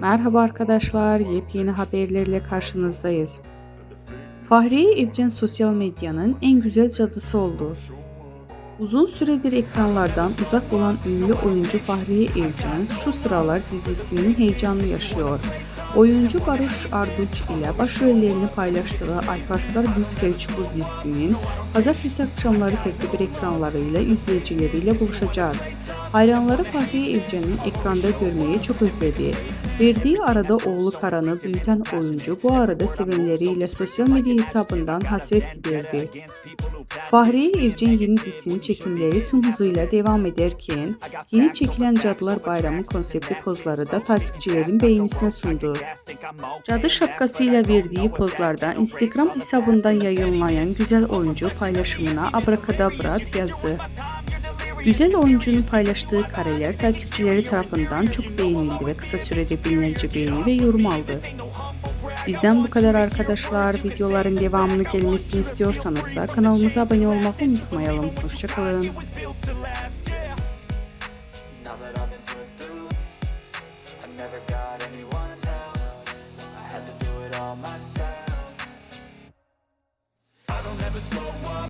Merhaba arkadaşlar, yepyeni haberlerle karşınızdayız. Fahriye Evcen sosyal medyanın en güzel cadısı oldu. Uzun süredir ekranlardan uzak olan ünlü oyuncu Fahriye Evcen şu sıralar dizisinin heyecanını yaşıyor. Oyuncu Barış Arduç ile başrollerini paylaştığı Alparslar Büyük Selçuklu dizisinin pazartesi akşamları TRT1 ekranlarıyla izleyicileriyle buluşacak. Hayranları Fahriye Evcen'i ekranda görmeyi çok özledi. Verdiği arada oğlu Karan'ı büyüten oyuncu bu arada sevenleriyle sosyal medya hesabından hasret giderdi. Fahriye Evcen yeni dizisinin çekimleri tüm hızıyla devam ederken yeni çekilen Cadılar Bayramı konseptli pozları da takipçilerin beğenisine sundu. Cadı şapkasıyla verdiği pozlarda Instagram hesabından yayınlayan güzel oyuncu paylaşımına abrakadabrat yazdı. Güzel oyuncunun paylaştığı kareler takipçileri tarafından çok beğenildi ve kısa sürede binlerce beğeni ve yorum aldı. Bizden bu kadar arkadaşlar. Videoların devamını gelmesini istiyorsanız kanalımıza abone olmayı unutmayalım. Hoşçakalın.